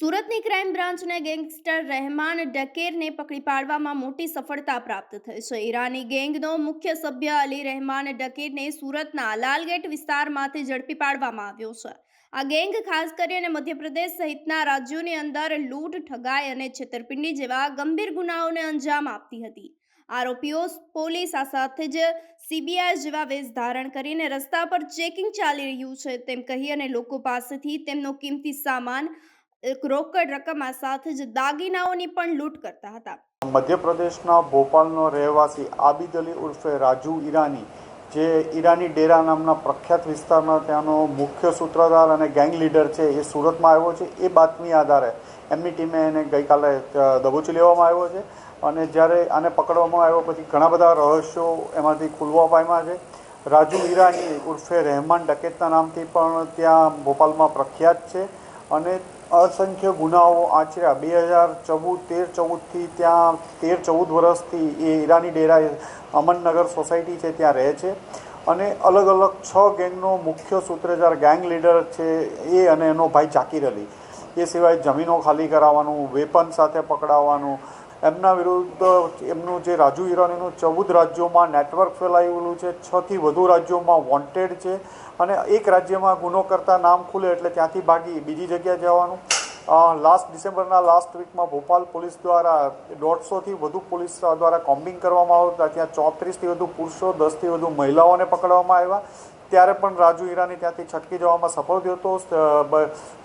સુરતની ક્રાઇમ બ્રાન્ચને ગેંગસ્ટર રહેમાન ડકેરને પકડી પાડવામાં મોટી સફળતા પ્રાપ્ત થઈ છે. ઈરાની ગેંગનો મુખ્ય સભ્ય અલી રહેમાન ડકેરને સુરતના લાલગેટ વિસ્તારમાંથી ઝડપી પાડવામાં આવ્યો છે. આ ગેંગ ખાસ કરીને મધ્યપ્રદેશ સહિતના રાજ્યોની અંદર લૂંટ, ઠગાઈ અને છેતરપિંડી જેવા ગંભીર ગુનાઓને અંજામ આપતી હતી. આરોપીઓ પોલીસ આ સાથે જ સીબીઆઈ જેવા વેશ ધારણ કરીને રસ્તા પર ચેકિંગ ચાલી રહ્યું છે. તેમ કહી અને લોકો પાસેથી તેમનો કિંમતી સામાન રોકડ રકમ સાથે જ દાગીનાઓની પણ લૂંટ કરતા હતા. મધ્યપ્રદેશના ભોપાલનો રહેવાસી આબિદ અલી ઉર્ફે રાજુ ઈરાની, જે ઈરાની ડેરા નામના પ્રખ્યાત વિસ્તારમાં ત્યાંનો મુખ્ય સૂત્રધાર અને ગેંગ લીડર છે, એ સુરતમાં આવ્યો છે. એ બાતમી આધારે એમની ટીમે એને ગઈકાલે દબોચી લેવામાં આવ્યો છે અને જ્યારે આને પકડવામાં આવ્યો પછી ઘણા બધા રહસ્યો એમાંથી ખુલવા પામ્યા છે. રાજુ ઈરાની ઉર્ફે રહેમાન ડકેતના નામથી પણ ત્યાં ભોપાલમાં પ્રખ્યાત છે. અને અસંખ્ય ગુનાઓ આચર્યા. બે હજાર ચૌદ, તેર ચૌદથી ત્યાં, તેર ચૌદ વર્ષથી એ ઈરાની ડેરા અમનનગર સોસાયટી છે, ત્યાં રહે છે. અને અલગ અલગ છ ગેંગનો મુખ્ય સૂત્રધાર, ગેંગ લીડર છે એ અને એનો ભાઈ જાકીર અલી. એ સિવાય જમીનો ખાલી કરાવવાનું, વેપન સાથે પકડાવવાનું એમના વિરુદ્ધ એમનું જે રાજુ ઈરાનીનું ચૌદ રાજ્યોમાં નેટવર્ક ફેલાયેલું છે છથી વધુ રાજ્યોમાં વોન્ટેડ છે અને એક રાજ્યમાં ગુનો કરતા નામ ખુલે એટલે ત્યાંથી ભાગી બીજી જગ્યાએ જવાનું. લાસ્ટ ડિસેમ્બરના લાસ્ટ વીકમાં ભોપાલ પોલીસ દ્વારા દોઢસોથી વધુ પોલીસ દ્વારા કોમ્બિંગ કરવામાં આવતા. ત્યાં ચોત્રીસથી વધુ પુરુષો, દસથી વધુ મહિલાઓને પકડવામાં આવ્યા. ત્યારે પણ રાજુ ઈરાની ત્યાંથી છટકી જવામાં સફળ થયો હતો.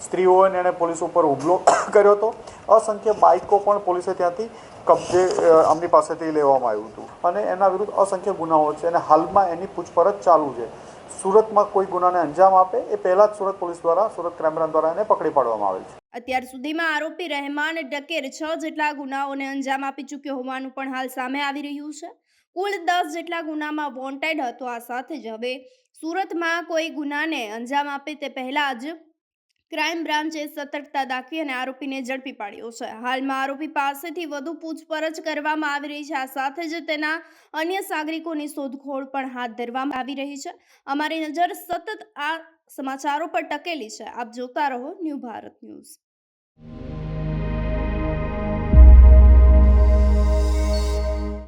સ્ત્રીઓએ એણે પોલીસ ઉપર હુમલો કર્યો હતો. અસંખ્ય બાઇકો પણ પોલીસે ત્યાંથી કબજે આમની પાસેથી લેવામાં આવ્યું હતું. અને એના વિરુદ્ધ અસંખ્ય ગુનાઓ છે અને હાલમાં એની પૂછપરછ ચાલુ છે. સુરતમાં કોઈ ગુનાને અંજામ આપે એ પહેલાં જ સુરત પોલીસ દ્વારા, સુરત ક્રાઇમ બ્રાન્ચ દ્વારા એને પકડી પાડવામાં આવેલ છે. અત્યાર સુધીમાં આરોપી રહેમાન ડકેર છ જેટલા ગુનાઓને અંજામ આપી ચૂક્યો હોવાનું પણ હાલ સામે આવી રહ્યું છે. કુલ દસ જેટલા ગુનામાં વોન્ટેડ હતો. આ સાથે જ હવે સુરતમાં કોઈ ગુનાને અંજામ આપે તે પહેલાં જ ક્રાઇમ બ્રાન્ચે સતર્કતા દાખવી અને આરોપીને ઝડપી પાડ્યો છે. હાલમાં આરોપી પાસેથી વધુ પૂછપરછ કરવામાં આવી રહી છે. આ સાથે જ તેના અન્ય સાગરિકોની શોધખોળ પણ હાથ ધરવામાં આવી રહી છે. અમારી નજર સતત આ સમાચારો પર ટકેલી છે. આપ જોતા રહો ન્યૂ ભારત ન્યૂઝ.